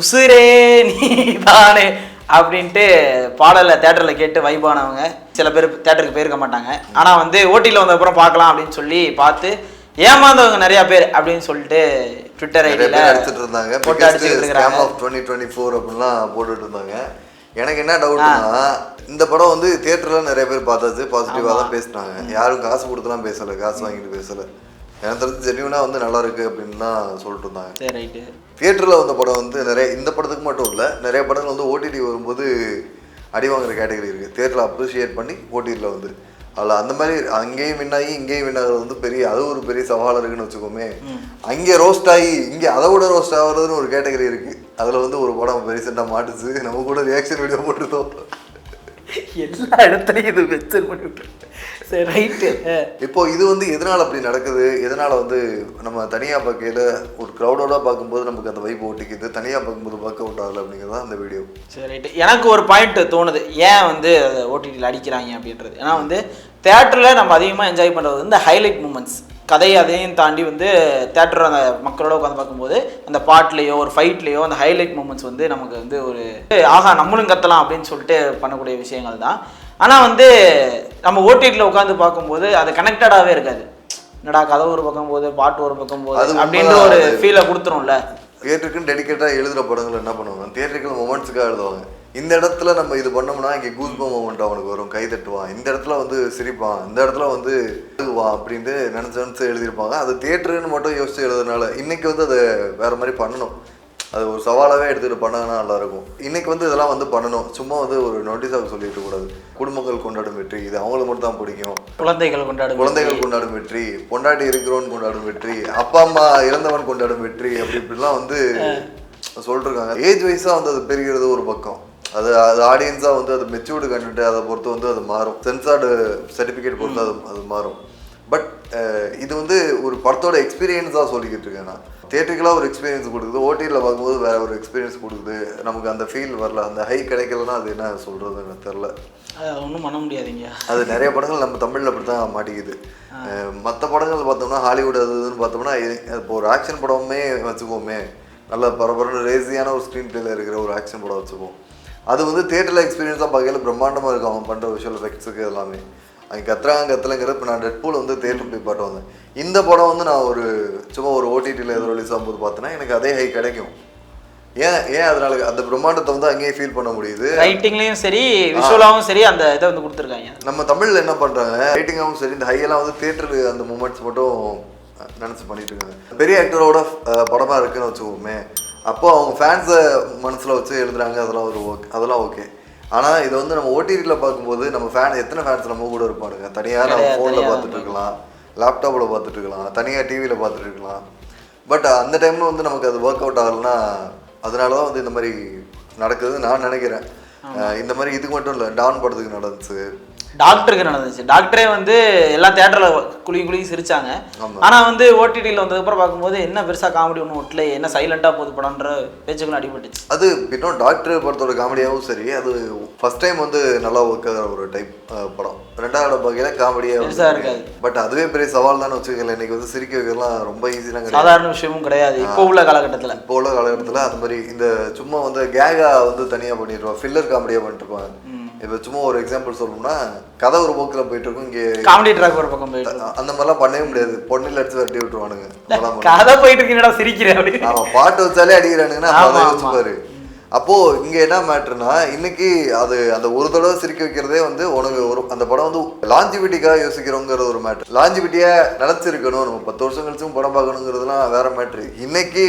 உசுரே நீ தானே அப்படின்ட்டு பாடலை தேட்டரில் கேட்டு வைபானவங்க சில பேர் தேட்டருக்கு போயிருக்க மாட்டாங்க. ஆனால் வந்து ஓட்டியில் வந்த அப்புறம் பார்க்கலாம் அப்படின்னு சொல்லி பார்த்து ஏமாந்தவங்க நிறைய பேர் அப்படின்னு சொல்லிட்டு ட்விட்டர் ஐடியில் எடுத்துட்டு இருந்தாங்க. போட்டு டுவெண்ட்டி ஃபோர் அப்படின்லாம் போட்டுட்டு இருந்தாங்க. எனக்கு என்ன டவுட்னா இந்த படம் வந்து தியேட்டர்ல நிறைய பேர் பார்த்தாச்சு பாசிட்டிவா தான் பேசினாங்க. யாரும் காசு கொடுத்துலாம் பேசல காசு வாங்கிட்டு பேசல. எனக்கு தெரிஞ்சு வந்து நல்லா இருக்கு அப்படின்னு தான் சொல்லிட்டு இருந்தாங்க. சரி ரைட்டு. தியேட்டரில் வந்த படம் வந்து நிறைய இந்த படத்துக்கு மட்டும் இல்லை நிறைய படங்கள் வந்து ஓடிடி வரும்போது அடி வாங்குற கேட்டகரி இருக்குது தியேட்டரில் அப்ரிஷியேட் பண்ணி ஓடிடியில் வந்து. அதில் அந்த மாதிரி அங்கேயும் win ஆகி இங்கேயும் win ஆகுறது வந்து பெரிய அது ஒரு பெரிய சவாலாக இருக்குன்னு வச்சுக்கோமே. அங்கே ரோஸ்ட் ஆகி இங்கே அதை விட ரோஸ்ட் ஆகுறதுன்னு ஒரு கேட்டகரி இருக்குது அதில் வந்து ஒரு படம் ரீசெண்டாக மாட்டுச்சு. நம்ம கூட ரியாக்ஷன் வீடியோ போட்டுருந்தோம். எல்லா இடத்துலையும் இது வச்சு பண்ணி விட்டு சரி ரைட்டு இப்போ இது வந்து எதனால் அப்படி நடக்குது? எதனால் வந்து நம்ம தனியாக பார்க்கையில் ஒரு க்ரௌடோட பார்க்கும்போது நமக்கு அந்த வைப் ஓட்டிக்குது? தனியாக பார்க்கும்போது பார்க்க அவுட் ஆகலை அப்படிங்கிறது அந்த வீடியோ சரி ரைட்டு எனக்கு ஒரு பாயிண்ட் தோணுது. ஏன் வந்து ஓடிடியில் அடிக்கிறாங்க அப்படின்றது? ஏன்னா வந்து தேட்டரில் நம்ம அதிகமாக என்ஜாய் பண்ணுறது வந்து ஹைலைட் மூமெண்ட்ஸ் கதை அதையும் தாண்டி வந்து தேட்டர் அந்த மக்களோட உட்காந்து பார்க்கும்போது அந்த பாட்டுலேயோ ஒரு ஃபைட்லேயோ அந்த ஹைலைட் மூமெண்ட்ஸ் வந்து நமக்கு வந்து ஒரு ஆஹா நம்மளும் கத்தலாம் அப்படின்னு சொல்லிட்டு பண்ணக்கூடிய விஷயங்கள் தான். ஆனால் வந்து நம்ம ஓடிடியில் உட்காந்து பார்க்கும்போது அது கனெக்டடாகவே இருக்காது. என்னடா கதை ஒரு பக்கம் போகுது பாட்டு ஒரு பக்கம் உண்மைதான் அப்படின்ற ஒரு. ஃபீலை கொடுத்துரும்ல. தியேட்டருக்குன்னு டெடிக்கேட்டாக எழுதுகிற படங்கள் என்ன பண்ணுவாங்க தியேட்டருக்கு மொமெண்ட்ஸுக்காக எழுதுவாங்க. இந்த இடத்துல நம்ம இது பண்ணோம்னா இங்கே கூஸ்பம் மொமெண்ட் அவனுக்கு வரும் கை தட்டுவான் இந்த இடத்துல வந்து சிரிப்பான் இந்த இடத்துல வந்து அழுவான் அப்படின்ட்டு நினச்சி நினச்சி எழுதியிருப்பாங்க. அது தியேட்டருன்னு மட்டும் யோசிச்சு எழுதுனால இன்னைக்கு வந்து அதை வேற மாதிரி பண்ணணும். அது ஒரு சவாலாகவே எடுத்துகிட்டு பண்ணாங்கன்னா நல்லா இருக்கும் இன்னைக்கு வந்து இதெல்லாம் வந்து பண்ணணும். சும்மா வந்து ஒரு நோட்டீஸாக சொல்லிட்டு கூடாது. குடும்பங்கள் கொண்டாடும் வெற்றி இது அவங்களுக்கு மட்டும் தான் பிடிக்கும். குழந்தைகள் கொண்டாடும் குழந்தைகள் கொண்டாடும் வெற்றி பொண்டாட்டி இருக்கிறவன் கொண்டாடும் வெற்றி அப்பா அம்மா இறந்தவன் கொண்டாடும் வெற்றி அப்படி இப்படிலாம் வந்து சொல்லிருக்காங்க. ஏஜ் வைஸாக வந்து அது பெருகிறது ஒரு பக்கம். அது அது ஆடியன்ஸாக வந்து அது மெச்சூர்டு கண்டுட்டு அதை பொறுத்து வந்து அது மாறும். சென்சார்டு சர்டிஃபிகேட் பொறுத்து அது அது மாறும். பட் இது வந்து ஒரு படத்தோட எக்ஸ்பீரியன்ஸாக சொல்லிக்கிட்டு இருக்கேன் நான். தியேட்டருக்கெலாம் ஒரு எக்ஸ்பீரியன்ஸ் கொடுக்குது. ஓடியில் பார்க்கும்போது வேற ஒரு எக்ஸ்பீரியன்ஸ் கொடுக்குது. நமக்கு அந்த ஃபீல் வரல. அந்த ஹை கிடைக்கலன்னா அது என்ன சொல்கிறது எனக்கு தெரில அது ஒன்றும் பண்ண முடியாதுங்க. அது நிறைய படங்கள் நம்ம தமிழில் அப்படி தான் மாட்டிக்குது மற்ற படங்கள் பார்த்தோம்னா ஹாலிவுட் அது இதுன்னு பார்த்தோம்னா இப்போ ஒரு ஆக்ஷன் படமே வச்சுக்கோமே. நல்ல பரபரன்னு ரேசியான ஒரு ஸ்க்ரீன் பிளேல இருக்கிற ஒரு ஆக்ஷன் படம் வச்சுப்போம். அது வந்து தேட்டரில் எக்ஸ்பீரியன்ஸாக பார்க்கல பிரம்மாண்டமாக இருக்கும். அவன் பண்ணுற விஷுவல் எஃபெக்ட்ஸுக்கு எல்லாமே. அவங்க கத்துறாங்க கத்தலைங்கிறது. இப்போ நான் டெட் பூல் வந்து தேட்டர் போய் பாட்டு வந்தேன். இந்த படம் வந்து நான் ஒரு சும்மா ஒரு ஓடிடியில் எதோ ரிலீஸ் ஆகும்போது பார்த்தேன்னா எனக்கு அதே ஹை கிடைக்கும். ஏன் ஏன் அதனால அந்த பிரம்மாண்டத்தை வந்து அங்கேயே ஃபீல் பண்ண முடியுது? ரைட்டிங்லேயும் சரி விஷுவலாகவும் சரி அந்த இதை வந்து கொடுத்துருக்காங்க. நம்ம தமிழ்ல என்ன பண்றாங்க? ரைட்டிங்காகவும் சரி இந்த ஹையெல்லாம் வந்து தேட்டரு அந்த மூமெண்ட்ஸ் மட்டும் நினச்சி பண்ணிட்டு இருக்காங்க. பெரிய ஆக்டரோட படமா இருக்குன்னு வச்சுக்கோமே. அப்போ அவங்க ஃபேன்ஸை மனசுல வச்சு எழுதுறாங்க அதெல்லாம் ஒரு ஓகே அதெல்லாம் ஓகே ஆனா இது வந்து நம்ம ஓடிடியில் பார்க்கும்போது நம்ம ஃபேன் எத்தனை ஃபேன்ஸ் நம்ம கூட இருப்பானுங்க? தனியாக நம்ம ஃபோனில் பார்த்துட்டு இருக்கலாம் லேப்டாப்பில் பார்த்துட்டு இருக்கலாம் தனியாக டிவியில் பார்த்துட்டு இருக்கலாம். பட் அந்த டைம்ல வந்து நமக்கு அது ஒர்க் அவுட் ஆகலைன்னா அதனால தான் வந்து இந்த மாதிரி நடக்குதுன்னு நான் நினைக்கிறேன். இந்த மாதிரி இதுக்கு மட்டும் இல்லை டான் படத்துக்கு நடந்துச்சு. டாக்டருக்கு நடந்துச்சு? டாக்டரே வந்து எல்லா தேட்டரில் குழி குழி சிரிச்சாங்க. ஆமா. ஆனா வந்து ஓடிடியில் வந்ததுக்கப்புறம் பார்க்கும்போது என்ன பெருசா காமெடி ஒன்றும் ஒட்டல என்ன சைலண்டா போகுது படம்ன்ற பேச்சுக்களும் அடிபட்டுச்சு. அது இன்னும் டாக்டர் படத்தோட காமெடியாகவும் சரி அது ஃபர்ஸ்ட் டைம் வந்து நல்லா ஒர்க் ஆகிற ஒரு டைப் படம். ரெண்டாவது பார்க்கையில பெருசா இருக்காது. காமெடியாக பட் அதுவே பெரிய சவால் தானே வச்சுக்கல இன்னைக்கு வந்து சிரிக்க வைக்கலாம் ரொம்ப கிடையாது. சாதாரண விஷயமும் கிடையாது. இப்போ உள்ள காலகட்டத்தில். இப்போ உள்ள காலகட்டத்தில் அந்த மாதிரி இந்த சும்மா வந்து கேகா வந்து தனியாக பண்ணிடுவான் ஃபில்லர் காமெடியாக பண்ணிட்டு இருப்பாங்க இப்போ சும்மா ஒரு எக்ஸாம்பிள் சொல்லணும்னா கதை ஒரு போக்கில் போயிட்டு இருக்கும் இங்கே காமெடி ட்ராக் ஒரு பக்கம் போயிட்டு அந்த மாதிரிலாம் பண்ணவே முடியாது. பொண்ணில் அடிச்சு வரட்டி விட்டுருவானுங்க. கதை போயிட்டு இருக்கீங்கடா சிரிக்கிறேன் அப்படின்னு ஆமா பாட்டு வச்சாலே அடிக்கிறானுங்கன்னா ஆமா. யோசிச்சுப்பாரு அப்போ இங்க என்ன மேட்ருனா இன்னைக்கு அது அந்த ஒரு தடவை சிரிக்க வைக்கிறதே வந்து உனக்கு ஒரு அந்த படம் வந்து லாஞ்சிவிட்டிக்காக யோசிக்கிறோங்கிற ஒரு மேட்ரு லாஞ்சிவிட்டியா நினைச்சிருக்கணும். நம்ம பத்து வருஷம் கழிச்சும் படம் பார்க்கணுங்கிறதுலாம் வேற மேட்ரு இன்னைக்கு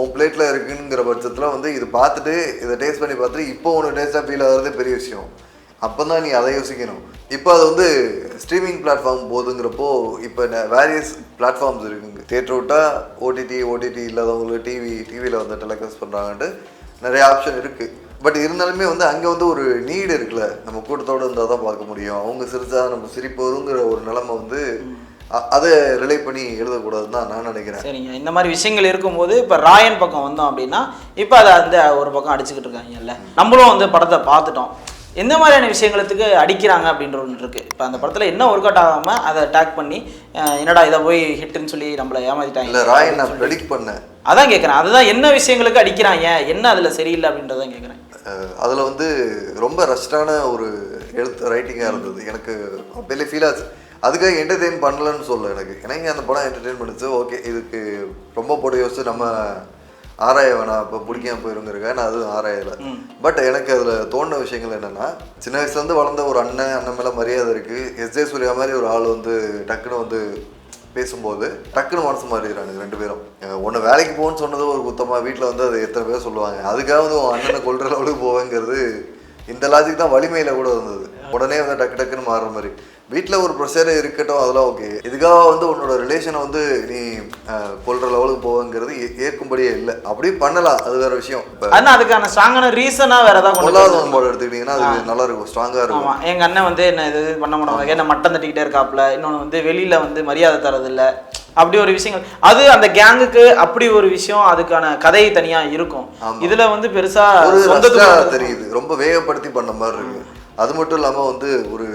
உன் பிளேட்டில் இருக்குங்கிற பட்சத்தில் வந்து இது பார்த்துட்டு இதை டேஸ்ட் பண்ணி பார்த்துட்டு இப்போ உனக்கு டேஸ்ட்டாக ஃபீல் ஆகிறது பெரிய விஷயம். அப்போ தான் நீ அதை யோசிக்கணும். இப்போ அது வந்து ஸ்ட்ரீமிங் பிளாட்ஃபார்ம் போதுங்கிறப்போ இப்போ வேரியஸ் பிளாட்ஃபார்ம்ஸ் இருக்குங்க. தேட்டர் விட்டால் ஓடிடி ஓடிடி இல்லாதவங்களுக்கு டிவி டிவியில் வந்து டெலிகாஸ்ட் பண்ணுறாங்கன்ட்டு நிறைய ஆப்ஷன் இருக்குது பட் இருந்தாலுமே வந்து அங்கே வந்து ஒரு நீடு இருக்குல்ல. நம்ம கூட்டத்தோடு இருந்தால் தான் பார்க்க முடியும். அவங்க சிரித்தா நம்ம சிரிப்பு வருங்கிற ஒரு நிலைமை வந்து அதை ரிலே பண்ணி எழுதக்கூடாதுன்னு தான் நான் நினைக்கிறேன். சரிங்க. இந்த மாதிரி விஷயங்கள் இருக்கும்போது இப்போ ராயன் பக்கம் வந்தோம் அப்படின்னா இப்போ அதை அந்த ஒரு பக்கம் அடிச்சுக்கிட்டு இருக்காங்கல்ல. நம்மளும் வந்து படத்தை பார்த்துட்டோம். எந்த மாதிரியான விஷயங்களுக்கு அடிக்கிறாங்க அப்படின்ற ஒன்று இருக்கு. இப்போ அந்த படத்துல என்ன ஒர்க் அவுட் ஆகாம அதை அட்டாக் பண்ணி என்னடா இதை போய் ஹிட்னு சொல்லி நம்மளை ஏமாத்திட்டாங்க இல்ல ராயன் நான் ப்ரெடிக்ட் பண்ணேன். அதான் கேட்குறேன் அதுதான் என்ன விஷயங்களுக்கு அடிக்கிறாங்க என்ன அதுல சரியில்லை அப்படின்றதான் கேட்குறேன் அதுல வந்து ரொம்ப ரஷ்டான ஒரு எழுத்து ரைட்டிங்காக இருந்தது. எனக்கு அப்படியே ஃபீல் ஆச்சு. அதுக்காக என்டர்டெயின் பண்ணலன்னு சொல்ல எனக்கு. எனக்கு அந்த படம் என்டர்டெயின் பண்ணுச்சு. ஓகே இதுக்கு ரொம்ப போட்டு யோசிச்சு நம்ம ஆராய வேணாம். இப்போ பிடிக்காம போயிருங்கிறக்க நான் அதுவும் ஆராயலை. பட் எனக்கு அதில் தோணுன விஷயங்கள் என்னென்னா சின்ன வயசுலேருந்து வளர்ந்த ஒரு அண்ணன் அண்ணன் மேலே மரியாதை இருக்குது எஸ் ஜே சூர்யா மாதிரி ஒரு ஆள் வந்து டக்குன்னு வந்து பேசும்போது டக்குன்னு மனசு மாறிடுறானுங்க ரெண்டு பேரும். ஒன்று வேலைக்கு போகணும்னு சொன்னது ஒரு குத்தமாக வீட்டில் வந்து அது எத்தனை பேர் சொல்லுவாங்க. அதுக்காவது உன் அண்ணனை கொள்ற லெவலுக்கு போவேங்கிறது இந்த லாஜிக் தான் வலிமையில கூட இருந்தது. உடனே வந்து டக்கு டக்குன்னு மாறுற மாதிரி. வீட்டில் ஒரு ப்ரெஷர் இருக்கட்டும் அதெல்லாம் ஓகே இதுக்காக வந்து உன்னோட ரிலேஷனை வந்து நீ கொல்ற லெவலுக்கு போவேங்கிறது ஏ- ஏற்கும்படியே இல்லை. அப்படியே பண்ணலாம் அது வேற விஷயம். இப்போ ஆனா அதுக்கான ஸ்ட்ராங்கான ரீசனா வேற ஏதாவது வரணும். படம் எடுத்துக்கிட்டிங்கன்னா அது நல்லா இருக்கும் ஸ்ட்ராங்காக இருக்கும். ஆமா எங்க அண்ணன் வந்து என்ன இது பண்ண மாட்டாங்க என்ன மட்டம் தட்டிக்கிட்டே இருக்காப்ல? இன்னொன்னு வந்து வெளியில வந்து மரியாதை தரதில்ல. அப்படி ஒரு விஷயங்கள். அது அந்த கேங்குக்கு அப்படி ஒரு விஷயம் அதுக்கான கதை தனியா இருக்கும். இதுல வந்து பெருசா ஒரு சொந்தத்துக்கு ரஷ்டா தெரியுது. ரொம்ப வேகப்படுத்தி பண்ண மாதிரி இருக்கு. அது மட்டும் இல்லாம வந்து ஒரு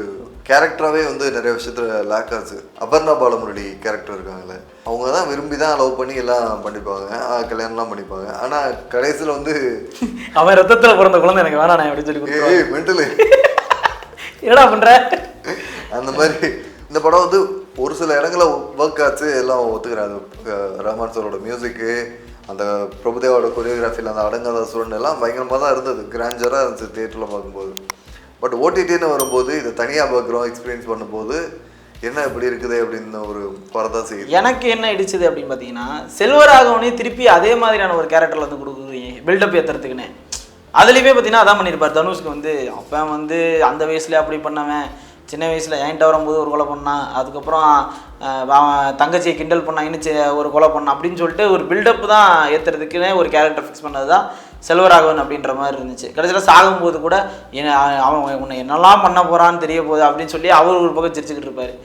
கேரக்டராகவே வந்து நிறைய விஷயத்துல லேக் ஆச்சு. அபர்ணா பாலமுரளி கேரக்டர் இருக்காங்கல்ல. அவங்க தான் விரும்பி தான் லவ் பண்ணி எல்லாம் பண்ணிப்பாங்க. கல்யாணம்லாம் பண்ணிப்பாங்க. ஆனா கடைசியில் வந்து அவன் ரத்தத்துல பிறந்த குழந்தை எனக்கு வேணாம் அப்படின்னு சொல்லி ஏய் மென்டலு என்னடா பண்ற? அந்த மாதிரி இந்த படம் வந்து ஒரு சில இடங்கள ஒர்க் ஆச்சு. எல்லாம் அஹ், ரஹ்மான் சாரோட மியூசிக்கு அந்த பிரபுதேவோட கொரியோகிராஃபியில் அந்த அடங்காத சூழ்நிலை எல்லாம் பயங்கரமாக தான் இருந்தது. கிராண்டராக இருந்துச்சு தேட்டரில் பார்க்கும்போது. பட் ஓடிடின்னு வரும்போது இதை தனியாக பார்க்குறோம் எக்ஸ்பீரியன்ஸ் பண்ணும்போது என்ன இப்படி இருக்குது அப்படின்னு ஒரு வரதான் செய்யுது. எனக்கு என்ன இடிச்சது அப்படின்னு பார்த்தீங்கன்னா செல்வராகவனே திருப்பி அதே மாதிரியான ஒரு கேரக்டரில் வந்து கொடுக்குறீங்க பில்டப் ஏற்றுறதுக்குன்னு அதுலேயுமே பார்த்தீங்கன்னா அதான் பண்ணியிருப்பார். தனுஷ்க்கு வந்து அப்போ வந்து அந்த வயசுல அப்படி பண்ணவன். சின்ன வயசில் என்கிட்ட வரும்போது ஒரு கொலை பண்ணான் அதுக்கப்புறம் தங்கச்சியை கிண்டல் பண்ணான் இன்னும் ஒரு கொலை பண்ணான் அப்படின்னு சொல்லிட்டு ஒரு பில்டப் தான் ஏற்றுறதுக்குன்னே ஒரு கேரக்டர் ஃபிக்ஸ் பண்ணது தான் செல்வராகவன் அப்படின்ற மாதிரி இருந்துச்சு. கடைசியில் சாகும்போது கூட என்ன அவன் உன்னை என்னெல்லாம் பண்ண போகிறான்னு தெரிய போகுது அப்படின்னு சொல்லி அவர் ஒரு பக்கம் சிரிச்சுக்கிட்டு இருப்பாரு.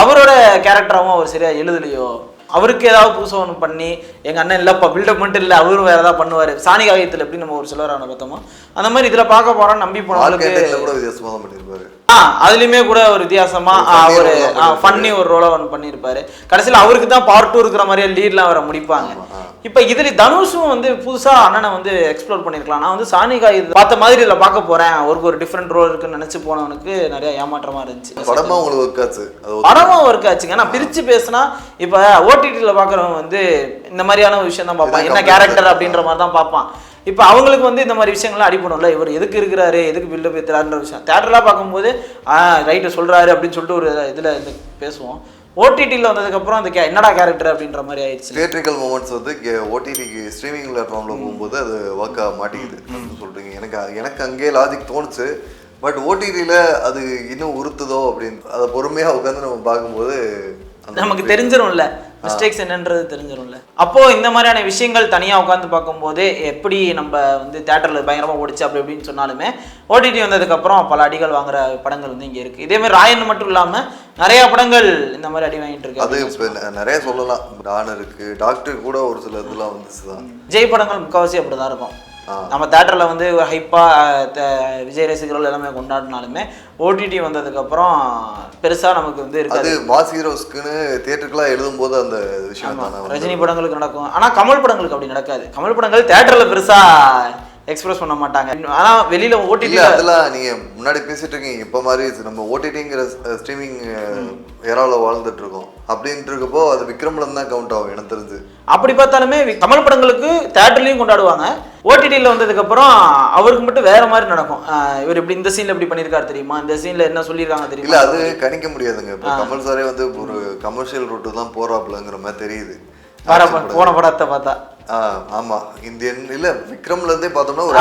அவரோட கேரக்டராகவும் அவர் சரியாக எழுதலையோ? அவருக்கு ஏதாவது புதுசாக ஒன்று பண்ணி எங்கள் அண்ணன் இல்லைப்பா பில்டப் மட்டும் இல்லை அவரும் வேறு ஏதாவது பண்ணுவார். சாணி காவியத்தில் எப்படி நம்ம ஒரு சிலவரான பார்த்தோமோ அந்த மாதிரி இதில் பார்க்க போகிறோம் நம்பி போனவங்களுக்கு கூட வித்தியாசமாக பண்ணியிருப்பாரு. அதுலயுமே கூட ஒரு வித்தியாசமா ஒரு funny ஒரு ஃபன்னி ரோலை ஒன்று பண்ணியிருப்பாரு கடைசியில் அவருக்கு தான் பார்ட் டூ இருக்கிற மாதிரியே லீட்லாம் வர முடிப்பாங்க. இப்போ இதுல தனுஷும் வந்து புதுசா அண்ணனை வந்து எக்ஸ்ப்ளோர் பண்ணிருக்கலாம். நான் வந்து சானிகா இது பார்த்த மாதிரி இதில் பார்க்க போறேன். அவருக்கு ஒரு டிஃப்ரெண்ட் ரோல் இருக்குன்னு நினைச்சு போனவனுக்கு நிறைய ஏமாற்றமா இருந்துச்சு. படமா உங்களுக்கு ஒர்க் ஆச்சு. படமும் ஒர்க் ஆச்சுங்க. நான் பிரிச்சு பேசினா இப்போ ஓடிடியில் பார்க்குறவங்க வந்து இந்த மாதிரியான விஷயம் தான் பார்ப்பான். என்ன கேரக்டர். அப்படின்ற மாதிரி தான் பார்ப்பான். இப்போ அவங்களுக்கு வந்து இந்த மாதிரி விஷயங்கள்லாம் அடிப்பணும்ல இவர் எதுக்கு இருக்கிறாரு? எதுக்கு பில்டப் ஏற்றுறாருன்ற விஷயம். தேட்டர்லாம் பார்க்கும்போது ஆ ரைட்டு சொல்றாரு அப்படின்னு சொல்லிட்டு ஒரு இதில் இது பேசுவோம். ஓடிடியில் வந்ததுக்கப்புறம் அந்த என்னடா கேரக்டர் அப்படின்ற மாதிரி ஆயிடுச்சு. தியேட்ரிக்கல் மூமெண்ட்ஸ் வந்து ஓடிடிக்கு ஸ்ட்ரீமிங் பிளாட்ஃபார்மில் போகும்போது அது ஒர்க் ஆக மாட்டேங்குது. சொல்றீங்க எனக்கு எனக்கு அங்கேயே லாஜிக் தோணுச்சு. பட் ஓடிடியில் அது இன்னும் உறுத்துதோ அப்படின்னு அதை பொறுமையாக உட்காந்து நம்ம பார்க்கும்போது நமக்கு தெரிஞ்சிரும்ல. மிஸ்டேக்ஸ் என்னன்றது தெரிஞ்சிரும்ல. அப்போ இந்த மாதிரியான விஷயங்கள் தனியா உட்காந்து பார்க்கும்போது எப்படி நம்ம வந்து தேட்டர்ல பயங்கரமா ஓடிச்சு அப்படி இப்படின்னு சொன்னாலுமே ஓடிடி வந்ததுக்கு அப்புறம் பல அடிகள் வாங்குற படங்கள் வந்து இங்க இருக்கு. இதே மாதிரி ராயன் மட்டும் இல்லாம நிறைய படங்கள் இந்த மாதிரி அடி வாங்கிட்டு அது இருக்கு இப்போ நிறைய சொல்லலாம். டான் இருக்கு டாக்டர் கூட ஒரு சில இதெல்லாம் வந்துச்சு தான் ஜெய் படங்கள் முக்கால்வாசி அப்படிதான் இருக்கும். நம்ம தேட்டரில் வந்து ஒரு ஹைப்பாக விஜய் ரசிகர்கள் எல்லாமே கொண்டாடினாலுமே ஓடிடி வந்ததுக்கப்புறம் பெருசாக நமக்கு வந்து இருக்காது. மாஸ் ஹீரோஸ்க்குன்னு தியேட்டருக்குலாம் எழுதும்போது அந்த விஷயம் ரஜினி படங்களுக்கு நடக்கும். ஆனா கமல் படங்களுக்கு அப்படி நடக்காது. கமல் படங்கள் தியேட்டர்ல பெருசா எக்ஸ்பிரஸ் பண்ண மாட்டாங்க. ஆனா வெளியில ஓடிடி இல்ல அதெல்லாம் நீங்க முன்னாடி பேசிட்டு இருக்கீங்க. இப்ப மாதிரி நம்ம ஓடிடிங்கிற ஸ்ட்ரீமிங் எரால வாழ்ந்துட்டு இருக்கோம் அப்படின்ட்டு இருக்கப்போ அது விக்ரம்ல தான் கவுண்ட் ஆகும் எனக்கு தெரிஞ்சு. அப்படி பார்த்தாலுமே கமல் படங்களுக்கு தேட்டர்லயும் கொண்டாடுவாங்க. ஓடிடியில் வந்ததுக்கு அப்புறம் அவருக்கு மட்டும் வேற மாதிரி நடக்கும். இவர் இப்படி இந்த சீன்ல இப்படி பண்ணியிருக்காரு தெரியுமா? இந்த சீன்ல என்ன சொல்லியிருக்காங்க இல்ல தெரியுமா அது கணிக்க முடியாதுங்க. இப்போ கமல் சாரே வந்து ஒரு கமர்ஷியல் ரூட்டு தான் போறாப்புலங்கிற மாதிரி தெரியுது. போன படத்தை பார்த்தா. ஆமா. இந்தியன் இல்ல விக்ரம்ல இருந்தே பார்த்தோம்னா ஒரு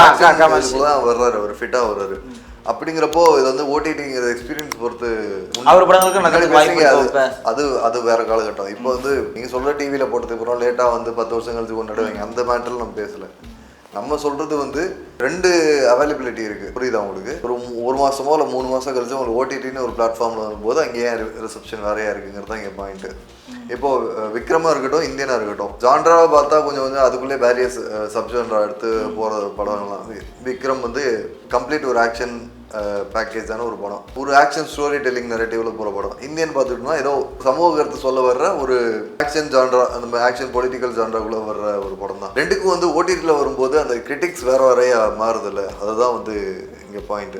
தான் வர்றாரு. அவர் ஃபிட்டா வர்றாரு. அப்படிங்கிறப்போ இது வந்து ஓடிடிங்கிற எக்ஸ்பீரியன்ஸ் பொறுத்து அவர் படங்களுக்கு அது- அது அது வேற காலகட்டம். இப்போ வந்து நீங்க சொல்ற டிவியில போட்டதுக்கு அப்புறம் லேட்டா வந்து பத்து வருஷம் கழிச்சு கொண்டாடுவீங்க. அந்த மேட்டர்ல நம்ம பேசல. நம்ம சொல்றது வந்து ரெண்டு அவைலபிலிட்டி இருக்கு. புரியுதா உங்களுக்கு? ஒரு ஒரு மாசமோ இல்ல மூணு மாசம் கழிச்சு உங்களுக்கு ஓடிடின்னு ஒரு பிளாட்ஃபார்ம்ல வரும்போது அங்கேயே ரிசப்ஷன் வேறையா இருக்குங்கிறது தான் இங்க பாயிண்ட் இப்போ அஹ், விக்ரமா இருக்கட்டும் இந்தியனா இருக்கட்டும் ஜான்ராவை பார்த்தா கொஞ்சம் கொஞ்சம் அதுக்குள்ளே பேரியர்ஸ் சப் ஜான்ரா எடுத்து போற படம்லாம் விக்ரம் வந்து கம்ப்ளீட் ஒரு ஆக்ஷன் பேக்கேஜான ஒரு படம். ஒரு ஆக்ஷன் ஸ்டோரி டெல்லிங் நரேட்டிவ்ல போகிற படம். இந்தியன் பார்த்துக்கிட்டோம்னா ஏதோ சமூக கருத்து சொல்ல வர்ற ஒரு ஆக்ஷன் ஜான்ரா அந்த ஆக்ஷன் பொலிட்டிக்கல் ஜான்ராக்குள்ள வர்ற ஒரு படம் தான் ரெண்டுக்கும் வந்து ஓடிடியில் வரும்போது அந்த கிரிட்டிக்ஸ் வேற வேறையா மாறுதில்ல. அதுதான் வந்து இங்கே பாயிண்ட்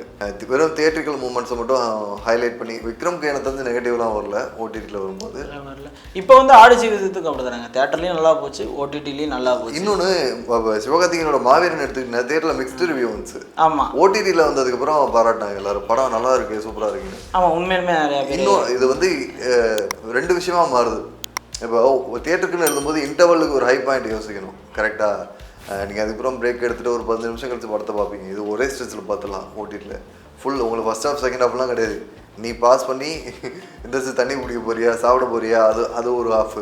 வெறும் தியேட்ரிக்கல் மூமெண்ட்ஸை மட்டும் ஹைலைட் பண்ணி விக்ரம்க்கு எனக்கு தெரிஞ்சு நெகட்டிவ்லாம் வரல ஓடிடியில் வரும்போது. வரல. இப்போ வந்து ஆடு ஜீவிதத்துக்கு அப்படிதானாங்க தேட்டர்லயும் நல்லா போச்சு ஓடிடிலையும் நல்லா போச்சு. இன்னொன்று சிவகார்த்திகேயனோட மாவீரன் எடுத்துக்கிட்டேன் தேட்டரில் மிக்ஸ்டு ரிவ்யூ வந்துச்சு. ஆமா. ஓடிடியில் வந்ததுக்கப்புறம் பாராட்டினாங்க எல்லாரும். படம் நல்லா இருக்கு சூப்பராக இருக்குன்னு. ஆமா உண்மையிலுமே நிறைய இன்னும் இது வந்து ரெண்டு விஷயமா மாறுது. இப்போ தியேட்டருக்குன்னு எழுதும்போது இன்டர்வலுக்கு ஒரு ஹை பாயிண்ட் யோசிக்கணும் கரெக்டாக நீங்கள் அதுக்கப்புறம் பிரேக் எடுத்துட்டு ஒரு பதினஞ்சு நிமிஷம் கழிச்சு படத்தை பார்ப்பீங்க. இது ஒரே ஸ்ட்ரெச்சில் பார்த்துலாம் ஓடிடியில் ஃபுல் உங்களுக்கு ஃபர்ஸ்ட் ஹாஃப் செகண்ட் ஹாஃப்லாம் கிடையாது. நீ பாஸ் பண்ணி இந்த தண்ணி குடிக்க போறியா சாப்பிட போறியா அது அது ஒரு ஹாஃப்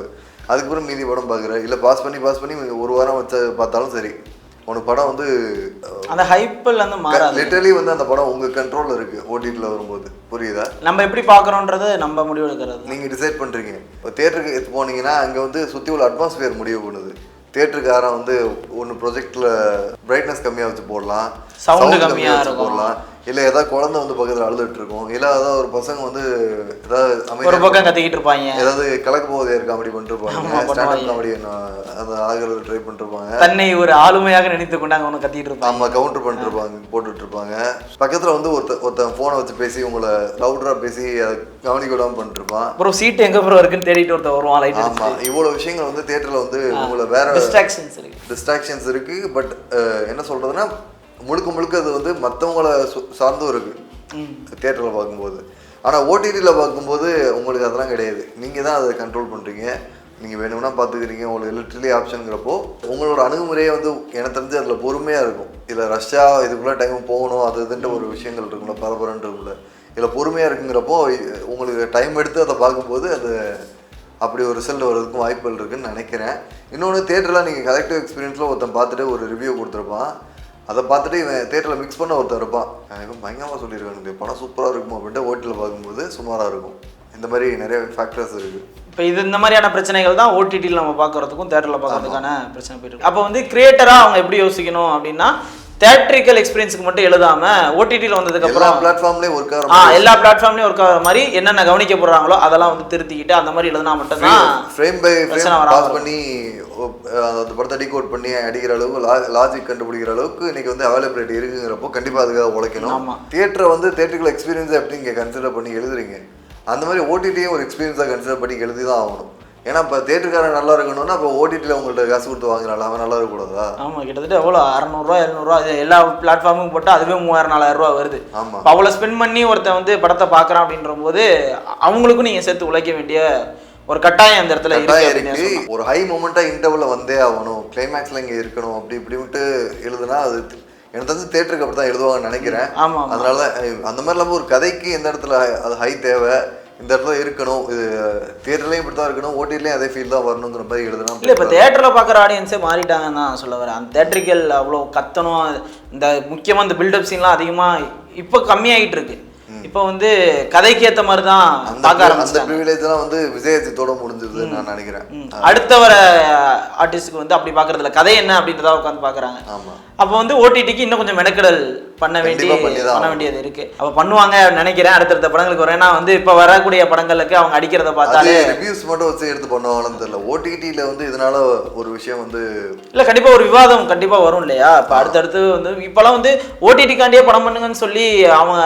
அதுக்கப்புறம் மீதி படம் பார்க்குற. இல்லை பாஸ் பண்ணி பாஸ் பண்ணி ஒரு வாரம் வச்சு பார்த்தாலும் சரி. உனக்கு படம் வந்து அந்த ஹைப்பில் வந்து மாறாது. லிட்டரலி வந்து அந்த படம் உங்கள் கண்ட்ரோலில் இருக்குது ஓடிடியில் வரும்போது. புரியுதா? நம்ம எப்படி பார்க்குறோன்றத நம்ம முடிவு எடுக்கிறது நீங்க டிசைட் பண்றீங்க. இப்போ தேட்டருக்கு போனீங்கன்னா அங்க வந்து சுத்தி உள்ள அட்மாஸ்பியர் முடிவு பண்ணுது தேட்டருக்காரன் வந்து ஒன்று ப்ரொஜெக்டில் பிரைட்னஸ் கம்மியாக வச்சு போடலாம். Sound sound கம்மியா வச்சு இருக்கும். போடலாம் இல்ல ஏதாவது குழந்தை வந்து பக்கத்துல அழுதுட்டு இருக்கும் இல்ல ஏதாவது ஒரு பசங்க வந்து ஏதாவது ஒரு பக்கம் கத்திக்கிட்டு இருப்பாங்க ஏதாவது கலக்க போதையர் காமெடி பண்ணிட்டு இருப்பாங்க ஸ்டாண்டப். காமெடி அந்த ஆகிறது ட்ரை பண்ணிட்டு இருப்பாங்க தன்னை ஒரு ஆளுமையாக நினைத்து கொண்டு அங்க ஒன்று கத்திட்டு இருப்பாங்க ஆமா கவுண்டர் பண்ணிட்டு இருப்பாங்க போட்டுட்டு இருப்பாங்க பக்கத்துல வந்து ஒருத்த ஒருத்தன் போனை வச்சு பேசி உங்களை லவுடரா பேசி அதை கவனிக்க விடாம பண்ணிட்டு இருப்பான் அப்புறம் சீட்டு எங்க ப்ரோ இருக்குன்னு தேடிட்டு ஒருத்தர் வருவான் லைட் ஆமா இவ்வளவு விஷயங்கள் வந்து தியேட்டர்ல வந்து உங்களை வேற டிஸ்ட்ராக்ஷன்ஸ் இருக்கு. டிஸ்ட்ராக்ஷன்ஸ் இருக்கு. பட் என்ன சொல்றதுன்னா முழுக்க முழுக்க அது வந்து மற்றவங்கள சார்ந்தும் இருக்கு. ம். தியேட்டரில் பார்க்கும்போது. ஆனால் ஓடிடியில் பார்க்கும்போது உங்களுக்கு அதெல்லாம் கிடையாது. நீங்கள் தான் அதை கண்ட்ரோல் பண்ணுறீங்க நீங்கள் வேணும்னா பார்த்துக்கிறீங்க. உங்களுக்கு லிட்ரலி ஆப்ஷனுங்கிறப்போ உங்களோட அணுகுமுறையே வந்து எனக்கு தெரிஞ்சு அதில் பொறுமையாக இருக்கும். இதில் ரஷ்ஷாக இதுக்குள்ளே டைம் போகணும் அது இதுன்ட்டு ஒரு விஷயங்கள் இருக்கும்ல பரபரன்னு இருக்கும்ல. இதில் பொறுமையாக இருக்குங்கிறப்போ உங்களுக்கு டைம் எடுத்து அதை பார்க்கும்போது அது அப்படி ஒரு ரிசல்ட் வர்றதுக்கும் வாய்ப்புகள் இருக்குன்னு நினைக்கிறேன். இன்னொன்று தேட்டரில் நீங்கள் கலெக்டிவ் எக்ஸ்பீரியன்ஸில் ஒருத்தன் பார்த்துட்டு ஒரு ரிவ்யூ கொடுத்துருப்பான். அதை பார்த்துட்டு இவன் தேட்டரில் மிக்ஸ் பண்ண ஒருத்தன் இருப்பான். "அஹ் இவன் பயங்கரமாக சொல்லியிருக்காங்க இந்த படம் சூப்பராக இருக்கும் அப்படின்ட்டு ஓட்டில் பார்க்கும்போது சுமாராக இருக்கும். இந்த மாதிரி நிறைய ஃபேக்டர்ஸ் இருக்குது இப்போ இது இந்த மாதிரியான பிரச்சனைகள் தான் ஓடிடியில் நம்ம பார்க்கறதுக்கும் தேட்டரில் பார்க்கறதுக்கான பிரச்சனை போயிட்டு இருக்கு. அப்போ வந்து கிரியேட்டராக அவங்க எப்படி யோசிக்கணும் அப்படின்னா தேட்ரிக்கல் எக்ஸ்பீரியன்ஸுக்கு மட்டும் எழுதாம ஓடிடியில் வந்ததுக்கு அப்புறம் பிளாட்ஃபார்ம்லேயும் ஒர்க் ஆ எல்லா பிளாட்ஃபார்ம்லையும் ஒர்க் ஆகிற மாதிரி என்னென்ன கவனிக்க போடுறாங்களோ அதெல்லாம் வந்து திருத்திக்கிட்டு அந்த மாதிரி எழுதினா மட்டும்தான் ஃப்ரேம் பை பிரச்சனை ஃப்ரேம் பாஸ் பண்ணி அந்த படத்தை டிகோட் பண்ணி அடிக்கிற அளவுக்கு லாஜிக் கண்டுபிடிக்கிற அளவுக்கு இன்னைக்கு வந்து அவைலபிலிட்டி இருக்குங்கிறப்போ கண்டிப்பாக அதுக்காக உழைக்கணும். தியேட்டரை வந்து தேட்டருக்குள்ள எக்ஸ்பீரியன்ஸ் எப்படி இங்கே கன்சிடர் பண்ணி எழுதுறீங்க? அந்த மாதிரி ஓடிடியும் ஒரு எக்ஸ்பீரியன்ஸாக கன்சிடர் பண்ணி எழுதி தான் ஆகணும். ஏன்னா இப்போ தேட்டருக்காரன் நல்லா இருக்கணும்னா இப்போ ஓடிடியில் உங்கள்ட்ட காசு கொடுத்து வாங்குறாள் அவன் நல்லா இருக்கக்கூடாதா? ஆமா கிட்டத்தட்ட எவ்வளோ அறநூறுவா எழுநூறுவா இது எல்லா பிளாட்ஃபார்முக்கும் போட்டால் அதுவே மூவாயிரம் நாலாயிரம் ரூபா வருது. ஆமா. இப்போ அவ்வளோ ஸ்பெண்ட் பண்ணி ஒருத்தன் வந்து படத்தை பார்க்குறான் அப்படின்ற போது அவங்களுக்கும் நீங்கள் சேர்த்து உழைக்க வேண்டிய ஒரு கட்டாயம் அந்த இடத்துல இருக்கு. ஒரு ஹை மூமெண்ட்டா இன்டர்வல்ல வந்தே ஆகணும். கிளைமேக்ஸ்ல இங்க இருக்கணும். அப்படி இப்படின்ட்டு எழுதுனா அது எனக்கு தெரிஞ்சு தேட்டருக்கு அப்படி தான் எழுதுவாங்கன்னு நினைக்கிறேன். ஆமா ஆமா. அதனால அந்த மாதிரி இல்லாமல் ஒரு கதைக்கு எந்த இடத்துல அது ஹை தேவை இந்த இடத்துல இருக்கணும் இது தியேட்டர்லையும் இப்படி தான் இருக்கணும் ஓடிலையும் அதே ஃபீல் தான் வரணுங்கிற மாதிரி எழுதுனா இல்லை இப்போ தேட்டரில் பார்க்குற ஆடியன்ஸே மாறிட்டாங்கன்னு தான் சொல்ல வரேன். அந்த தேட்டரிக்கல் அவ்வளோ கத்தணும். இந்த முக்கியமாக இந்த பில்டப் சீன்லாம் அதிகமாக இப்போ கம்மியாயிட்டு இருக்கு. இப்போ வந்து கதைக்கு ஏற்ற மாதிரி தான் பார்க்க அந்த ஆரம்பிச்சிட்டாங்க. ப்ரிவிலேஜ் எல்லாம் வந்து விஜயஜித்தோட முடிஞ்சது நான் நினைக்கிறேன். அடுத்த வர ஆர்டிஸ்ட்டுக்கு வந்து அப்படி பார்க்கறது இல்ல கதை என்ன அப்படின்றதா உட்காந்து பார்க்குறாங்க. ஆமா. அப்போ வந்து ஓடிடிக்கு இன்னும் கொஞ்சம் மெனக்கெடல் பண்ண வேண்டிய கண்டிப்பா பண்ண வேண்டியது இருக்கு. அப்போ பண்ணுவாங்க நினைக்கிறேன். அடுத்தடுத்த படங்களுக்கு வரும். ஏன்னா வந்து இப்போ வரக்கூடிய படங்களுக்கு அவங்க அடிக்கிறத பார்த்தாலே ரிவ்யூஸ் மட்டும் வச்சு எடுத்து பண்ணுவாங்கன்னு தெரியல. ஓடிடியில் வந்து இதனால ஒரு விஷயம் வந்து இல்லை கண்டிப்பாக ஒரு விவாதம் கண்டிப்பாக வரும் இல்லையா? இப்போ அடுத்தடுத்து வந்து இப்போலாம் வந்து ஓடிடிக்காண்டியே படம் பண்ணுங்கன்னு சொல்லி அவங்க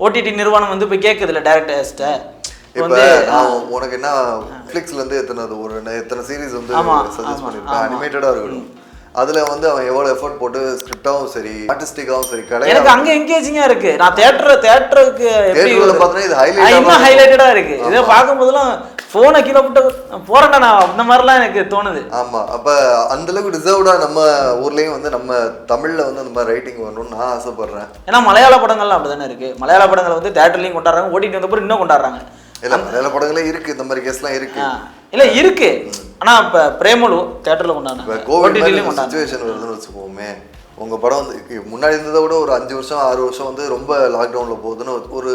ஓடிடி நிறுவனம் வந்து இப்போ கேட்குது இல்லை டேரக்டர்ஸ்ட்ட இப்ப உனக்கு என்ன நெட்ஃப்ளிக்ஸ்ல இருந்து எத்தனை அது ஒரு எத்தனை சீரிஸ் வந்து சஜஸ்ட் ஆமா, பண்ணிருப்பேன் ஆமா. அதுல வந்து அவன் எவ்வளவு எஃபர்ட் போட்டு ஸ்கிரிப்டாவும் சரி ஆர்டிஸ்டிக்காவும் சரி எனக்கு கிடையாது அங்க என்கேஜிங்கா இருக்கு. நான் தியேட்டர் தியேட்டருக்கு எப்படி தேட்டர்ல பார்த்தா இது ஹைலைட் இன்னும் ஹைலைட்டடா இருக்கு. இதை பார்க்கும்போதெல்லாம் போனை கீழே போட்டு போறேன்டா நான். அந்த மாதிரிலாம் எனக்கு தோணுது. ஆமா. அப்ப அந்த அளவுக்கு டிசர்வ்டா நம்ம ஊர்லயும் வந்து நம்ம தமிழ்ல வந்து அந்த மாதிரி ரைட்டிங் வரணும்னு நான் ஆசைப்படுறேன். ஏன்னா மலையாள படங்கள்லாம் அப்படிதானே இருக்கு. மலையாள படங்கள் வந்து தேட்டர்லயும் கொண்டாடுறாங்க. ஓடிடி வந்த பிறகு இன்னும் கொண்டாடுறாங்க. இல்ல மலையாள படங்களே இருக்கு. இந்த மாதிரி கேஸ்லாம் இருக்கு. ஆ, இல்ல இருக்கு. ஆனா இப்ப பிரேமலு தேட்டர்ல இப்ப கொண்டாடுறாங்க கோவிட் மாதிரி ஓடிடிலையும் கொண்டாடுறாங்க சுச்சுவேஷன் வருதுன்னு வச்சுக்கோமே உங்க படம் வந்து முன்னாடி இருந்ததை விட ஒரு அஞ்சு வருஷம் ஆறு வருஷம் வந்து ரொம்ப லாக்டவுன்ல போகுதுன்னு ஒரு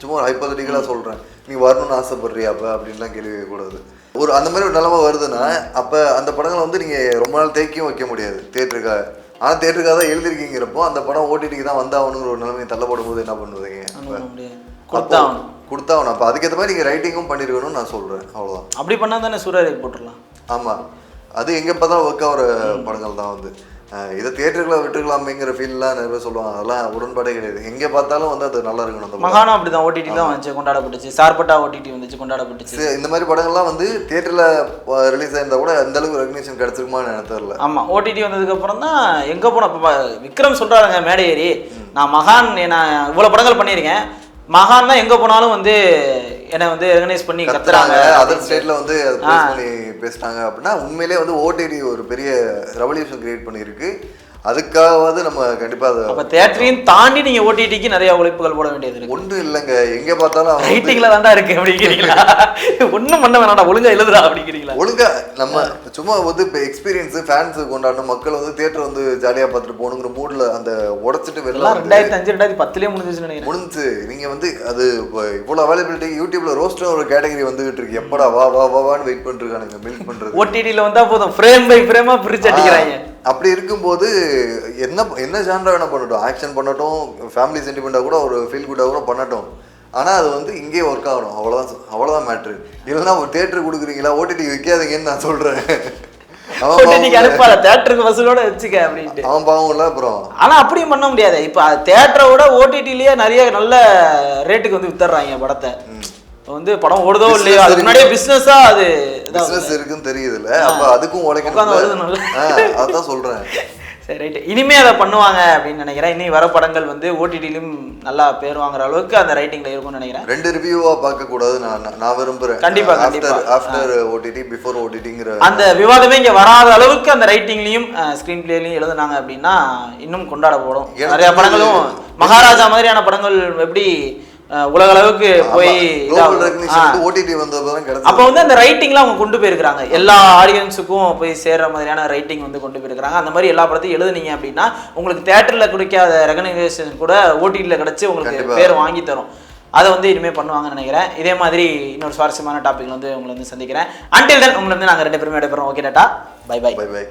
சும்மா ஒரு ஹைப்போதட்டிக்கலாக சொல்கிறேன் நீ வரணும்னு ஆசைப்படுறியா அப்போ? அப்படின்லாம் கேள்வி கேட்கக்கூடாது. ஒரு அந்த மாதிரி ஒரு நிலைமை வருதுன்னா அப்போ அந்த படங்களை வந்து நீங்கள் ரொம்ப நாள் தேக்கியும் வைக்க முடியாது. தேட்டருக்காக ஆனால் தேட்டருக்காக தான் எழுதிருக்கீங்கிறப்போ அந்த படம் ஓடிடிக்கு தான் வந்தாகணுங்கிற ஒரு நிலைமை தள்ளப்படும் போது என்ன பண்ணுவீங்க கொடுத்தாகணும் கொடுத்தாகணும். அப்போ அதுக்கேற்ற மாதிரி நீங்கள் ரைட்டிங்கும் பண்ணியிருக்கணும்னு நான் சொல்கிறேன் அவ்வளோதான் அப்படி பண்ணா தானே சூரியரை போட்டுடலாம். ஆமாம் அது எங்கே பார்த்தாலும் ஒர்க் ஆகிற படங்கள் தான் வந்து. இதை தியேட்டருக்குள்ள விட்டுருக்கலாமேங்கிற ஃபீல்லாம் நிறைய பேர் சொல்லுவாங்க. அதெல்லாம் உடன்பாடே கிடையாது. எங்கே பார்த்தாலும் வந்து அது நல்லா இருக்கணும் அந்த மகானம் அப்படிதான். ஓடிடி தான் வந்துச்சு கொண்டாடப்பட்டுச்சு. சார்பட்டா ஓடிடி வந்துச்சு கொண்டாடப்பட்டுச்சு. இந்த மாதிரி படங்கள்லாம் வந்து தியேட்டரில் ரிலீஸ் ஆயிருந்தா கூட அந்த அளவுக்கு ரெகனேஷன் கிடைச்சிருக்குமான்னு எனக்கு தெரியல. ஆமா. ஓடிடி வந்ததுக்கு அப்புறம் தான் எங்க போன இப்ப விக்ரம் சொல்றாருங்க மேடை ஏறி. நான் மகான் நான் இவ்வளவு படங்கள் பண்ணியிருக்கேன். மகான் தான் எங்க போனாலும் வந்து என்னை வந்து ரெகனைஸ் பண்ணி கத்துறாங்க. அதர் ஸ்டேட்ல வந்து அதை பேசுனாங்க அப்படின்னா உண்மையிலேயே வந்து ஓடிடி ஒரு பெரிய ரெவல்யூஷன் கிரியேட் பண்ணியிருக்கு. அதுக்காகவாவது நம்ம கண்டிப்பா அதை அப்ப தேட்டரையும் தாண்டி நீங்க ஓடிடிக்கு நிறைய உழைப்புகள் போட வேண்டியது இருக்கு. ஒன்றும் இல்லைங்க. எங்க பார்த்தாலும் ரைட்டிங்ல தான்டா இருக்கு அப்படிங்கிறீங்களா? ஒண்ணும் பண்ண வேணாடா ஒழுங்கா எழுதுடா அப்படிங்கிறீங்களா? ஒழுங்கா நம்ம சும்மா வந்து இப்போ எக்ஸ்பீரியன்ஸ் ஃபேன்ஸ் கொண்டாடணும் மக்கள் வந்து தியேட்டர் வந்து ஜாலியா பார்த்துட்டு போகணுங்கிற மூட்ல அந்த உடைச்சிட்டு வெளில ரெண்டாயிரத்தி அஞ்சு ரெண்டாயிரத்தி பத்துலயே முடிஞ்சிச்சுன்னு நினைக்கிறேன். முடிஞ்சு நீங்க வந்து அது இப்போ இவ்வளோ அவைலபிலிட்டி யூடியூப்ல ரோஸ்ட்னு ஒரு கேட்டகரி வந்துகிட்டு இருக்கு. எப்படா வா வா வான்னு வெயிட் பண்ணிட்டு இருக்கானுங்க. மில்க் பண்றது. ஓடிடில வந்தா போதும். ஃப்ரேம் பை ஃப்ரேமா பிரிச்சு அடிக்கிறாங்க. அப்படி இருக்கும்போது என்ன என்ன ஜான்ரா வேணா பண்ணட்டும். ஆக்ஷன் பண்ணட்டும் ஃபேமிலி சென்டிமெண்ட்டாக கூட ஒரு ஃபீல் குட்டாக கூட பண்ணட்டும். ஆனால் அது வந்து இங்கேயே ஒர்க் ஆகணும். அவ்வளோதான் அவ்வளோதான் மேட்ரு இல்லைன்னா ஒரு தேட்டர் கொடுக்குறீங்களா ஓடிடி வைக்காதீங்கன்னு நான் சொல்கிறேன் அவன் ஓடிடிக்கு பாவம் அனுப்பாத. தேட்டருக்கு வசூலோட வச்சுக்க அப்படின்ட்டு. அவன் பாவம் இல்லை அப்புறம் ஆனா அப்படியும் பண்ண முடியாது. இப்ப தேட்டரை விட ஓடிடிலயே நிறைய நல்ல ரேட்டுக்கு வந்து வித்துறாங்க படத்தை. வந்து படம் ஓடுதோ இல்லையோ அதுக்கு. முன்னாடியே பிசினஸா அது. பிஸ்னஸ் இருக்குன்னு தெரியுதுல்ல அப்போ அதுக்கும் உழைக்கணும். அதான் சொல்கிறேன் சரி ரைட் இனிமே அதை பண்ணுவாங்க அப்படின்னு நினைக்கிறேன் இனி வர படங்கள் வந்து ஓடிடிலும் நல்லா பேர் வாங்குற அளவுக்கு அந்த ரைட்டிங்ல இருக்கும்னு நினைக்கிறேன் ரெண்டு ரிவ்யூவாக பார்க்கக்கூடாது நான் நான் விரும்புகிறேன் கண்டிப்பா, ஆஃப்டர் கண்டிப்பா. ஆஃப்டர் ஓடிடி பிஃபோர் ஓடிடிங்கிற அந்த விவாதமே இங்க வராத அளவுக்கு அந்த ரைட்டிங்லயும் ஸ்கிரீன் பிளேலையும் எழுதுனாங்க அப்படின்னா இன்னும் கொண்டாடப்படும் நிறைய படங்களும் மகாராஜா மாதிரியான படங்கள் எப்படி உலக அளவுக்கு போய் ஓடிடி அப்போ வந்து அந்த ரைட்டிங்லாம் அவங்க கொண்டு போயிருக்கிறாங்க. எல்லா ஆடியன்ஸுக்கும் போய் சேர்ற மாதிரியான ரைட்டிங் வந்து கொண்டு போயிருக்கிறாங்க. அந்த மாதிரி எல்லா படத்தையும் எழுதுனீங்க அப்படின்னா உங்களுக்கு தேட்டரில் கிடைக்காத ரெகனைசேஷன் கூட ஓடிடியில் கிடைச்சி உங்களுக்கு. பேர் வாங்கி தரும். அதை வந்து இனிமேல் பண்ணுவாங்கன்னு நினைக்கிறேன். இதே மாதிரி இன்னொரு சுவாரஸ்யமான டாபிக்ல வந்து உங்களை வந்து சந்திக்கிறேன். அன்டில் தென் உங்களை வந்து நாங்கள் ரெண்டு பேருமே எடுப்போம் okay tata. Bye bye bye bye